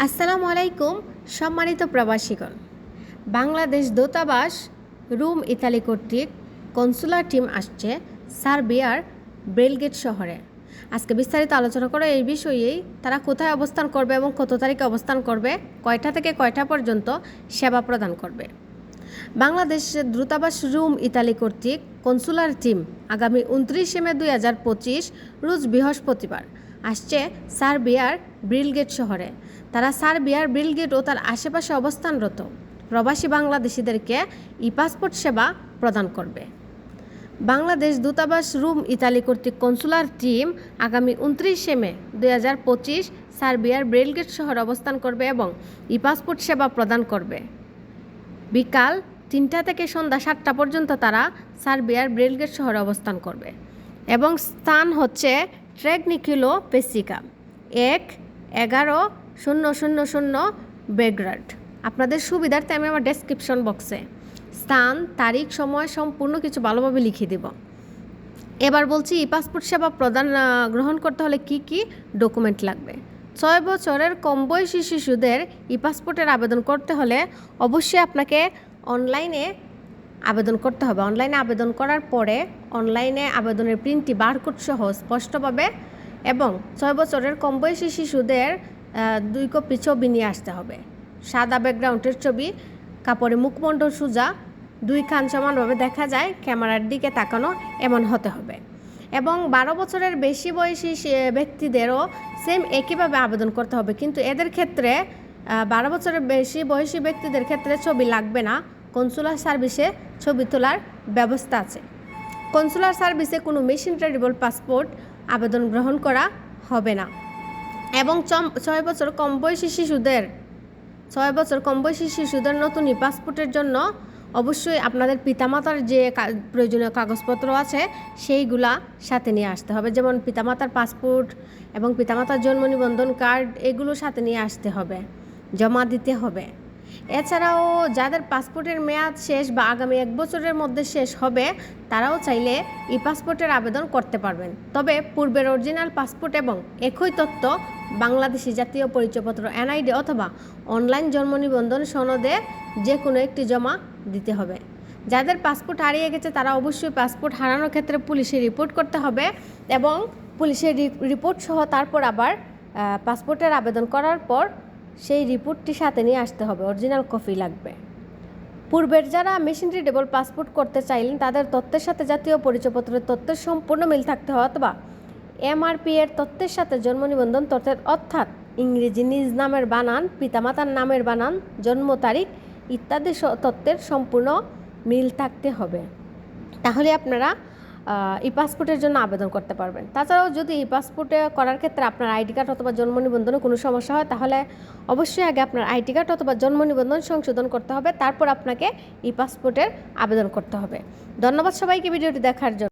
আসসালামু আলাইকুম, সম্মানিত প্রবাসীগণ। বাংলাদেশ দূতাবাস, রুম ইতালি কর্তৃক কনসুলার টিম আসছে সার্বিয়ার বেলগেট শহরে। আজকে বিস্তারিত আলোচনা করে এই বিষয়েই তারা কোথায় অবস্থান করবে এবং কত তারিখে অবস্থান করবে, কয়টা থেকে কয়টা পর্যন্ত সেবা প্রদান করবে। বাংলাদেশ দূতাবাস, রুম ইতালি কর্তৃক কনসুলার টিম আগামী উনত্রিশে মে দুই হাজার পঁচিশ, রোজ বৃহস্পতিবার, আসছে সার্বিয়ার ব্রিলগেট শহরে। তারা সার্বিয়ার ব্রিলগেট ও তার আশেপাশে অবস্থানরত প্রবাসী বাংলাদেশিদেরকে ই পাসপোর্ট সেবা প্রদান করবে। বাংলাদেশ দূতাবাস রুম ইতালি কর্তৃক কনসুলার টিম আগামী উনত্রিশে মে দুই হাজার পঁচিশ সার্বিয়ার ব্রেলগেট শহর অবস্থান করবে এবং ই পাসপোর্ট সেবা প্রদান করবে। বিকাল তিনটা থেকে সন্ধ্যা সাতটা পর্যন্ত তারা সার্বিয়ার ব্রেলগেট শহরে অবস্থান করবে এবং স্থান হচ্ছে ট্রেগনিকিলো পেসিকা। এক, এগারো শূন্য শূন্য শূন্য, বেগ্রাড। আপনাদের সুবিধার্থে আমি আমার ডেসক্রিপশন বক্সে স্থান, তারিখ, সময় সম্পূর্ণ কিছু ভালোভাবে লিখে দেব। এবার বলছি, ই পাসপোর্ট সেবা প্রদান গ্রহণ করতে হলে কি কি ডকুমেন্ট লাগবে? ছয় বছরের কম বয়সী শিশুদের ই পাসপোর্টের আবেদন করতে হলে অবশ্যই আপনাকে অনলাইনে আবেদন করতে হবে। অনলাইনে আবেদন করার পরে অনলাইনে আবেদনের প্রিন্টটি বারকোড সহ স্পষ্টভাবে এবং ছয় বছরের কম বয়সী শিশুদের দুই কপি ছবি নিয়ে আসতে হবে। সাদা ব্যাকগ্রাউন্ডের ছবি, কাপড়ে মুখমণ্ডল সোজা, দুই খান সমানভাবে দেখা যায়, ক্যামেরার দিকে তাকানো এমন হতে হবে। এবং বারো বছরের বেশি বয়সী ব্যক্তিদেরও সেম একইভাবে আবেদন করতে হবে। কিন্তু এদের ক্ষেত্রে বারো বছরের বেশি বয়সী ব্যক্তিদের ক্ষেত্রে ছবি লাগবে না। কনসুলার সার্ভিসে ছবি তোলার ব্যবস্থা আছে। কনসুলার সার্ভিসে কোনো মেশিন ট্রেডেবল পাসপোর্ট আবেদন গ্রহণ করা হবে না। এবং ছয় বছর কম বয়সী শিশুদের, ছয় বছর কম বয়সী শিশুদের নতুন ই পাসপোর্টের জন্য অবশ্যই আপনাদের পিতামাতার যে প্রয়োজনীয় কাগজপত্র আছে, সেইগুলা সাথে নিয়ে আসতে হবে। যেমন পিতামাতার পাসপোর্ট এবং পিতামাতার জন্ম নিবন্ধন কার্ড, এগুলো সাথে নিয়ে আসতে হবে, জমা দিতে হবে। এছাড়াও যাদের পাসপোর্টের মেয়াদ শেষ বা আগামী এক বছরের মধ্যে শেষ হবে, তারাও চাইলে ই পাসপোর্টের আবেদন করতে পারবেন। তবে পূর্বের অরিজিনাল পাসপোর্ট এবং একই তথ্য বাংলাদেশি জাতীয় পরিচয়পত্র এনআইডি অথবা অনলাইন জন্ম নিবন্ধন সনদে যে কোনো একটি জমা দিতে হবে। যাদের পাসপোর্ট হারিয়ে গেছে, তারা অবশ্যই পাসপোর্ট হারানোর ক্ষেত্রে পুলিশে রিপোর্ট করতে হবে এবং পুলিশের রিপোর্ট সহ তারপর আবার পাসপোর্টের আবেদন করার পর সেই রিপোর্টটি সাথে নিয়ে আসতে হবে। অরিজিনাল কপি লাগবে। পূর্বের যারা মেশিন রিডেবল পাসপোর্ট করতে চাইলেন, তাদের তথ্যের সাথে জাতীয় পরিচয়পত্রের তথ্যের সম্পূর্ণ মিল থাকতে হবে অথবা এমআরপি এর তথ্যের সাথে জন্ম নিবন্ধন তথ্যের অর্থাৎ ইংরেজি নিজ নামের বানান, পিতামাতার নামের বানান, জন্ম তারিখ ইত্যাদি তথ্যের সম্পূর্ণ মিল থাকতে হবে। তাহলে আপনারা ই পাসপোর্টের জন্য আবেদন করতে পারবেন। তাছাড়াও যদি ই পাসপোর্টে করার ক্ষেত্রে আপনার আইডি কার্ড অথবা জন্ম নিবন্ধনে কোনো সমস্যা হয়, তাহলে অবশ্যই আগে আপনার আইডি কার্ড অথবা জন্ম নিবন্ধন সংশোধন করতে হবে। তারপর আপনাকে ই পাসপোর্টের আবেদন করতে হবে। ধন্যবাদ সবাইকে ভিডিওটি দেখার জন্য।